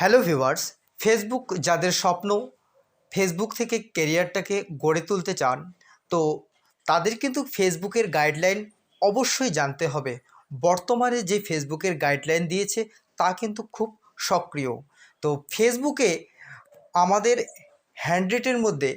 Hello viewers, Facebook যাদের স্বপ্ন, Facebook থেকে কেরিয়ারটাকে গড়ে তুলতে চান, তো তাদের কিন্তু ফেসবুকের গাইডলাইন অবশ্যই জানতে হবে। বর্তমানে যে ফেসবুকের গাইডলাইন দিয়েছে, তা কিন্তু খুব সক্রিয়। তো ফেসবুকে আমাদের হ্যান্ড্রেটের মধ্যে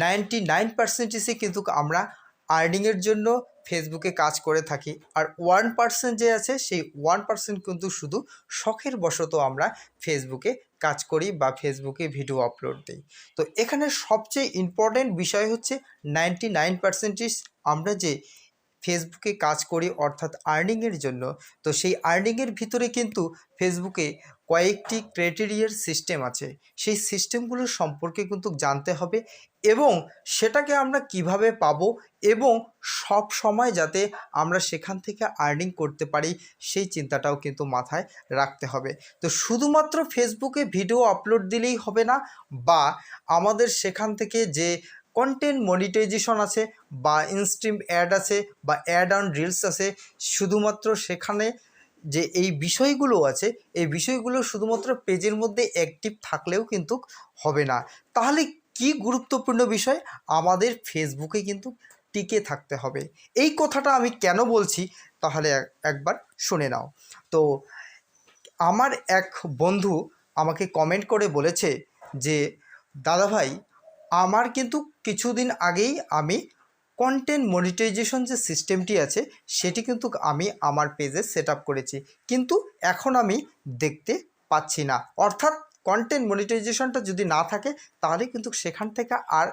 নাইনটি নাইন পার্সেন্টেজই কিন্তু আমরা আর্নিংয়ের জন্য ফেসবুকে কাজ করে থাকি। আর ওয়ান পার্সেন্ট যে আছে, সেই ওয়ান পার্সেন্ট কিন্তু শুধু শখের বশত আমরা ফেসবুকে কাজ করি বা ফেসবুকে ভিডিও আপলোড দিই। তো এখানে সবচেয়ে ইম্পর্ট্যান্ট বিষয় হচ্ছে নাইনটি নাইন পার্সেন্টেজ আমরা যে ফেসবুকে কাজ করি অর্থাৎ আর্নিংয়ের জন্য, তো সেই আর্নিংয়ের ভিতরে কিন্তু ফেসবুকে কয়েকটি ক্রাইটেরিয়ার সিস্টেম আছে। সেই সিস্টেমগুলো সম্পর্কে কিন্তু জানতে হবে এবং সেটাকে আমরা কীভাবে পাবো এবং সব সময় যাতে আমরা সেখান থেকে আর্নিং করতে পারি, সেই চিন্তাটাও কিন্তু মাথায় রাখতে হবে। তো শুধুমাত্র ফেসবুকে ভিডিও আপলোড দিলেই হবে না বা আমাদের সেখান থেকে যে কন্টেন্ট মনিটাইজেশন আছে বা ইনস্ট্রিম অ্যাড আছে বা অ্যাড অন রিলস আছে, শুধুমাত্র সেখানে যে এই বিষয়গুলো আছে, এই বিষয়গুলো শুধুমাত্র পেজের মধ্যে অ্যাক্টিভ থাকলেও কিন্তু হবে না। তাহলে কি গুরুত্বপূর্ণ বিষয়? আমাদের ফেসবুকে কিন্তু টিকে থাকতে হবে। এই কথাটা আমি কেন বলছি? তাহলে একবার শুনে নাও। তো আমার এক বন্ধু আমাকে কমেন্ট করে বলেছে যে, দাদাভাই, আমার কিন্তু কিছুদিন আগেই আমি কন্টেন্ট মনিটাইজেশন যে সিস্টেমটি আছে, সেটি কিন্তু আমি আমার পেজে সেট করেছি। কিন্তু এখন আমি দেখতে পাচ্ছি না। অর্থাৎ কন্টেন্ট মনিটাইজেশনটা যদি না থাকে, তাহলে কিন্তু সেখান থেকে আর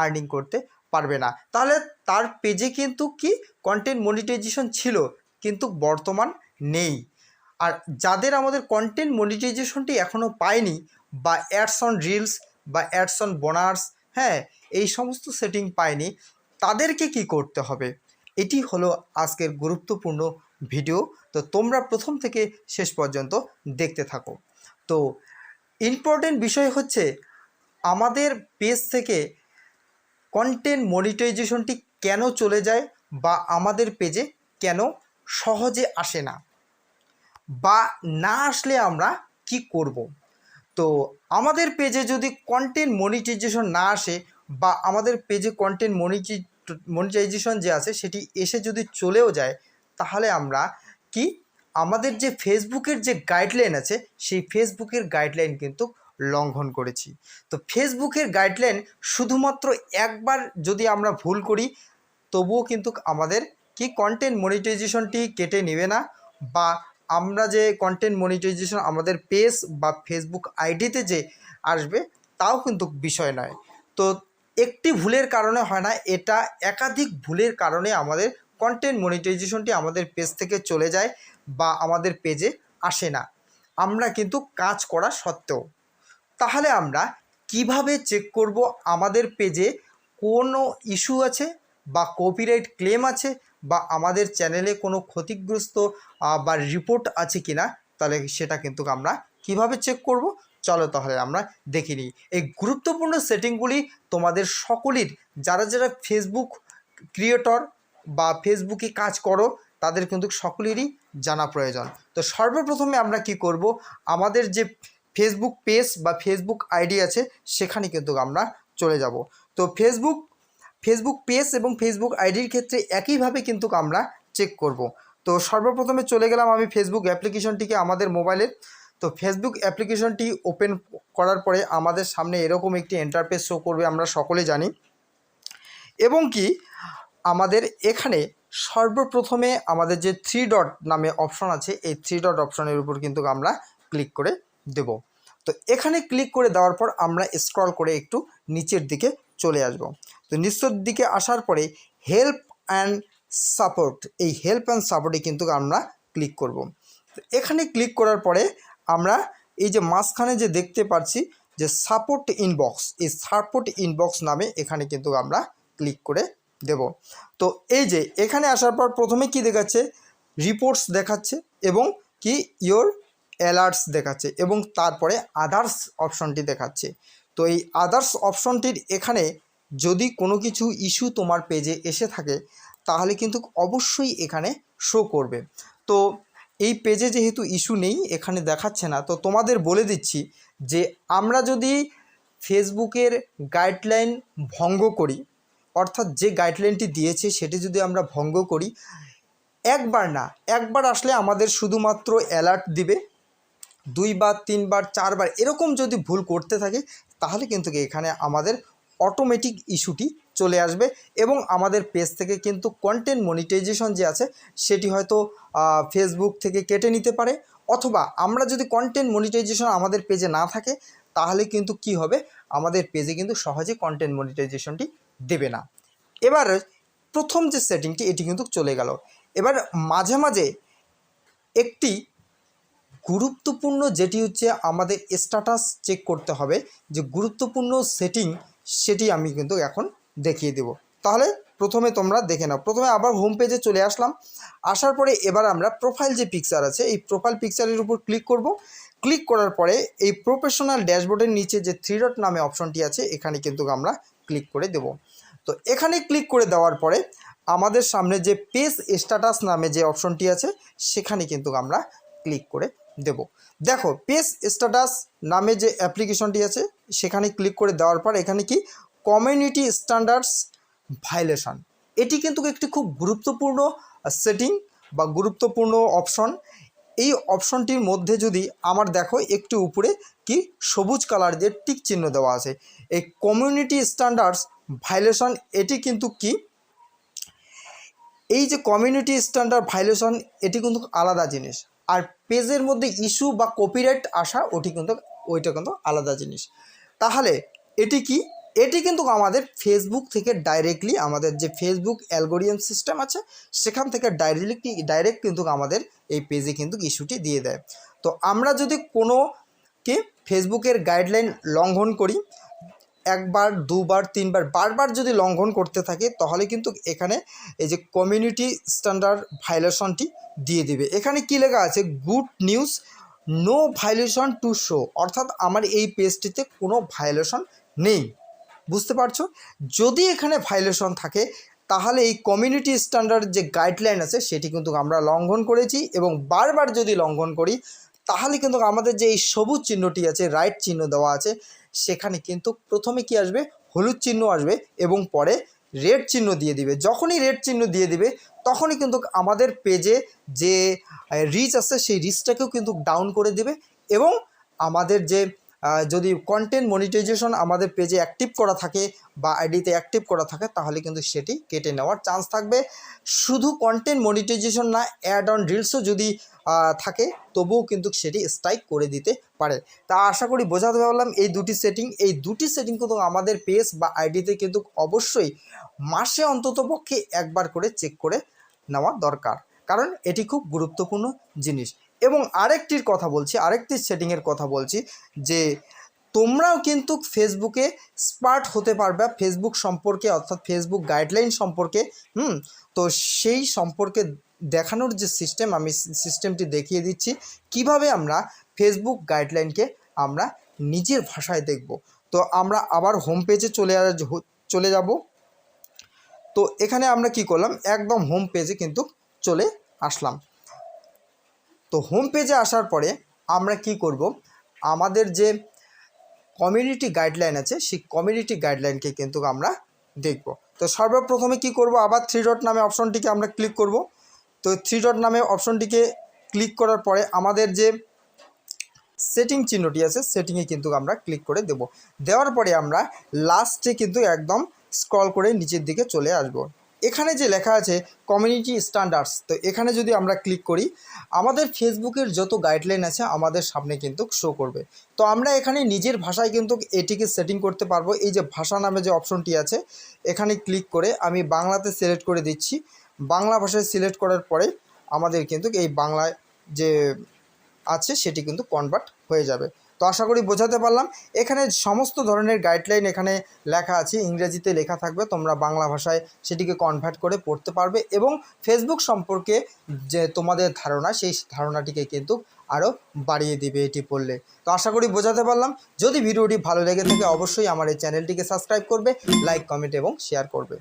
আর্নিং করতে পারবে না। তাহলে তার পেজে কিন্তু কি কন্টেন্ট মনিটাইজেশন ছিল, কিন্তু বর্তমান নেই। আর যাদের আমাদের কন্টেন্ট মনিটাইজেশনটি এখনও পায়নি, বা অ্যাডস অন রিলস বা অ্যাডস অন বোনার্স হ্যাঁ এই সমস্ত সেটিং পায়নি তাদেরকে কি করতে হবে? এটি হলো আজকের গুরুত্বপূর্ণ ভিডিও। তো তোমরা প্রথম থেকে শেষ পর্যন্ত দেখতে থাকো। তো ইম্পর্টেন্ট বিষয় হচ্ছে আমাদের পেজ থেকে কন্টেন্ট মনিটাইজেশনটি কেন চলে যায় বা আমাদের পেজে কেন সহজে আসে না? বা না আসলে আমরা কি করব? তো আমাদের পেজে যদি কন্টেন্ট মনিটাইজেশন না আসে বা আমাদের পেজে কন্টেন্ট মনিটি মনিটাইজেশন যে আছে, সেটি এসে যদি চলেও যায়, তাহলে আমরা কি আমাদের যে ফেসবুকের যে গাইডলাইন আছে, সেই ফেসবুকের গাইডলাইন কিন্তু লঙ্ঘন করেছি। তো ফেসবুকের গাইডলাইন শুধুমাত্র একবার যদি আমরা ভুল করি, তবুও কিন্তু আমাদের কি কন্টেন্ট মনিটাইজেশনটি কেটে নেবে না, বা আমরা যে কন্টেন্ট মনিটাইজেশন আমাদের পেজ বা ফেসবুক আইডিতে যে আসবে, তাও কিন্তু বিষয় নয়। তো একটি ভুলের কারণে হয় না, এটা একাধিক ভুলের কারণে আমাদের কন্টেন্ট মনিটাইজেশনটি আমাদের পেজ থেকে চলে যায় বা আমাদের পেজে আসে না। আমরা কিন্তু কাজ করা সত্ত্বেও। তাহলে আমরা কীভাবে চেক করব আমাদের পেজে কোনো ইস্যু আছে বা কপিরাইট ক্লেম আছে বা আমাদের চ্যানেলে কোনো ক্ষতিগ্রস্ত বা রিপোর্ট আছে কি না তাহলে সেটা কিন্তু আমরা কীভাবে চেক করব? চলো তাহলে আমরা দেখে নিই। এই গুরুত্বপূর্ণ সেটিংগুলি তোমাদের সকলের, যারা যারা ফেসবুক ক্রিয়েটর বা ফেসবুকে কাজ করো, তাদের কিন্তু সকলেরই জানা প্রয়োজন। তো সর্বপ্রথমে আমরা কি করব? আমাদের যে ফেসবুক পেজ বা ফেসবুক আইডি আছে, সেখানে কিন্তু আমরা চলে যাব। তো ফেসবুক ফেসবুক পেজ এবং ফেসবুক আইডির ক্ষেত্রে একইভাবে কিন্তু আমরা চেক করব। তো সর্বপ্রথমে চলে গেলাম আমি ফেসবুক অ্যাপ্লিকেশনটিকে আমাদের মোবাইলের তো ফেসবুক অ্যাপ্লিকেশনটি ওপেন করার পরে আমাদের সামনে এরকম একটি এন্টারপেস শো করবে, আমরা সকলে জানি। এবং কি, আমাদের এখানে সর্বপ্রথমে আমাদের যে থ্রি ডট নামে অপশন আছে, এই থ্রি ডট অপশনের উপর কিন্তু আমরা ক্লিক করে দেব। তো এখানে ক্লিক করে দেওয়ার পর আমরা স্ক্রল করে একটু নিচের দিকে চলে আসব। তো নিচের দিকে আসার পরে হেল্প অ্যান্ড সাপোর্ট এই হেল্প অ্যান্ড সাপোর্টে কিন্তু আমরা ক্লিক করব। এখানে ক্লিক করার পরে আমরা এই যে মাঝখানে যে দেখতে পাচ্ছি যে সাপোর্ট ইনবক্স এই সাপোর্ট ইনবক্স নামে এখানে কিন্তু আমরা ক্লিক করে দেব। তো এই যে এখানে আসার পর প্রথমে কি দেখাচ্ছে? রিপোর্টস দেখাচ্ছে এবং কি? ইয়োর অ্যালার্টস দেখাচ্ছে এবং তারপরে আদার্স অপশনটি দেখাচ্ছে। তো এই আদার্স অপশনটির এখানে যদি কোনো কিছু ইস্যু তোমার পেজে এসে থাকে, তাহলে কিন্তু অবশ্যই এখানে শো করবে। তো এই পেজে যেহেতু ইস্যু নেই, এখানে দেখাচ্ছে না, তো তোমাদের বলে দিচ্ছি যে আমরা যদি ফেসবুকের গাইডলাইন ভঙ্গ করি, অর্থাৎ যে গাইডলাইনটি দিয়েছে সেটি যদি আমরা ভঙ্গ করি, একবার না, একবার আসলে আমাদের শুধুমাত্র অ্যালার্ট দিবে, দুইবার, তিনবার, চারবার, এরকম যদি ভুল করতে থাকে, তাহলে কিন্তু এখানে আমাদের অটোমেটিক ইস্যুটি চলে আসবে এবং আমাদের পেজ থেকে কিন্তু কন্টেন্ট মনিটাইজেশন যে আছে, সেটি হয়তো ফেসবুক থেকে কেটে নিতে পারে। অথবা আমরা যদি কন্টেন্ট মনিটাইজেশন আমাদের পেজে না থাকে, তাহলে কিন্তু কি হবে? আমাদের পেজে কিন্তু সহজে কন্টেন্ট মনিটাইজেশনটি দেবে না। এবার প্রথম যে সেটিংটি এটি কিন্তু চলে গেল। এবার মাঝে মাঝে একটি গুরুত্বপূর্ণ যেটি হচ্ছে আমাদের স্ট্যাটাস চেক করতে হবে, যে গুরুত্বপূর্ণ সেটিং সেটি আমি কিন্তু এখন দেখিয়ে দেব। তাহলে প্রথমে তোমরা দেখে নাও। প্রথমে আবার হোম পেজে চলে আসলাম। আসার পরে এবার আমরা প্রোফাইল যে পিকচার আছে, এই প্রোফাইল পিকচারের উপর ক্লিক করব। ক্লিক করার পরে এই প্রফেশনাল ড্যাশবোর্ডের নিচে যে থ্রি ডট নামে অপশনটি আছে, এখানে কিন্তু আমরা ক্লিক করে দেব। তো এখানে ক্লিক করে দেওয়ার পরে আমাদের সামনে যে পেজ স্ট্যাটাস নামে যে অপশনটি আছে, সেখানে কিন্তু আমরা ক্লিক করে দেব। দেখো পেজ স্ট্যাটাস নামে যে অ্যাপ্লিকেশনটি আছে, সেখানে ক্লিক করে দেওয়ার পর এখানে কি কমিউনিটি স্ট্যান্ডার্ডস ভাইলেশন এটি কিন্তু একটি খুব গুরুত্বপূর্ণ সেটিং বা গুরুত্বপূর্ণ অপশন এই অপশনটির মধ্যে যদি আমার দেখো, একটু উপরে কি সবুজ কালার দিয়ে টিক চিহ্ন দেওয়া আছে। এই কমিউনিটি স্ট্যান্ডার্ডস ভাইলেশন এটি কিন্তু কি? এই যে কমিউনিটি স্ট্যান্ডার্ড ভাইলেশন এটি কিন্তু আলাদা জিনিস। আর পেজের মধ্যে ইস্যু বা কপিরাইট আসা, ওটি কিন্তু, ওইটা কিন্তু আলাদা জিনিস। তাহলে এটি কি? এটি কিন্তু আমাদের ফেসবুক থেকে ডাইরেক্টলি আমাদের যে ফেসবুক অ্যালগোরিয়াম সিস্টেম আছে, সেখান থেকে ডাইরেক্টলি ডাইরেক্ট কিন্তু আমাদের এই পেজে কিন্তু ইস্যুটি দিয়ে দেয়। তো আমরা যদি কোনো কে ফেসবুকের গাইডলাইন লঙ্ঘন করি, একবার, দুবার, তিনবার, বারবার যদি লঙ্ঘন করতে থাকে, তাহলে কিন্তু এখানে এই যে কমিউনিটি স্ট্যান্ডার্ড ভাইলেশনটি দিয়ে দিবে। এখানে কি লেখা আছে? Good news no violation to show অর্থাৎ আমার এই পেজটিতে কোনো ভাইলেশন নেই। বুঝতে পারছ? যদি এখানে ভাইলেশন থাকে, তাহলে এই কমিউনিটি স্ট্যান্ডার্ড যে গাইডলাইন আছে, সেটি কিন্তু আমরা লঙ্ঘন করেছি এবং বারবার যদি লঙ্ঘন করি, তাহলে কিন্তু আমাদের যে এই সবুজ চিহ্নটি আছে রাইট চিহ্ন দেওয়া আছে, সেখানে কিন্তু প্রথমে কি আসবে? হলুদ চিহ্ন আসবে এবং পরে রেড চিহ্ন দিয়ে দিবে। যখনই রেড চিহ্ন দিয়ে দিবে, তখনই কিন্তু আমাদের পেজে যে রিচ আছে, সেই রিচটাকেও কিন্তু ডাউন করে দিবে এবং আমাদের যে যদি কন্টেন্ট মনিটাইজেশন আমাদের পেজে অ্যাক্টিভ করা থাকে বা আইডিতে অ্যাক্টিভ করা থাকে, তাহলে কিন্তু সেটি কেটে নেওয়ার চান্স থাকবে। শুধু কন্টেন্ট মনিটাইজেশন না অ্যাড অন রিলসও যদি থাকে, তবুও কিন্তু সেটি স্ট্রাইক করে দিতে পারে। তা আশা করি বোঝাতে পারলাম এই দুটি সেটিং এই দুটি সেটিং কিন্তু আমাদের পেজ বা আইডিতে কিন্তু অবশ্যই মাসে অন্তত পক্ষে একবার করে চেক করে নেওয়া দরকার। কারণ এটি খুব গুরুত্বপূর্ণ জিনিস। এবং আরেকটির কথা বলছি, আরেকটি সেটিংয়ের কথা বলছি যে তোমরাও কিন্তু ফেসবুকে স্মার্ট হতে পারবে ফেসবুক সম্পর্কে অর্থাৎ ফেসবুক গাইডলাইন সম্পর্কে, হুম? তো সেই সম্পর্কে দেখানোর যে সিস্টেম আমি সিস্টেমটি দেখিয়ে দিচ্ছি, কীভাবে আমরা ফেসবুক গাইডলাইনকে আমরা নিজের ভাষায় দেখব। তো আমরা আবার হোম পেজে চলে চলে যাব। তো এখানে আমরা কি করলাম? একদম হোম পেজে কিন্তু চলে আসলাম। তো হোম পেজে আসার পরে আমরা কি করব? আমাদের যে কমিউনিটি গাইডলাইন আছে, সেই কমিউনিটি গাইডলাইনকে কিন্তু আমরা দেখব। তো সর্বপ্রথমে কি করব? আবার থ্রি ডট নামে অপশনটিকে আমরা ক্লিক করব। তো থ্রি ডট নামে অপশনটিকে ক্লিক করার পরে আমাদের যে সেটিং চিহ্নটি আছে সেটিংয়ে কিন্তু আমরা ক্লিক করে দেব। দেওয়ার পরে আমরা লাস্টে কিন্তু একদম স্ক্রল করে নিচের দিকে চলে আসব। এখানে যে লেখা আছে কমিউনিটি স্ট্যান্ডার্ডস তো এখানে যদি আমরা ক্লিক করি, আমাদের ফেসবুকের যত গাইডলাইন আছে আমাদের সামনে কিন্তু শো করবে। তো আমরা এখানে নিজের ভাষায় কিন্তু এটিকে সেটিং করতে পারব। এই যে ভাষা নামে যে অপশনটি আছে, এখানে ক্লিক করে আমি বাংলাতে সিলেক্ট করে দিচ্ছি। বাংলা ভাষায় সিলেক্ট করার পরে আমাদের কিন্তু এই বাংলায় যে আছে, সেটি কিন্তু কনভার্ট হয়ে যাবে। তো আশা করি বোঝাতে পারলাম। এখানে সমস্ত ধরনের গাইডলাইন এখানে লেখা আছে, ইংরেজিতে লেখা থাকবে, তোমরা বাংলা ভাষায় সেটিকে কনভার্ট করে পড়তে পারবে এবং ফেসবুক সম্পর্কে যে তোমাদের ধারণা, সেই ধারণাটিকে কিন্তু আরও বাড়িয়ে দিবে এটি পড়লে। তো আশা করি বোঝাতে পারলাম। যদি ভিডিওটি ভালো লেগে থাকে, অবশ্যই আমার এই চ্যানেলটিকে সাবস্ক্রাইব করবে লাইক কমেন্ট এবং শেয়ার করবে।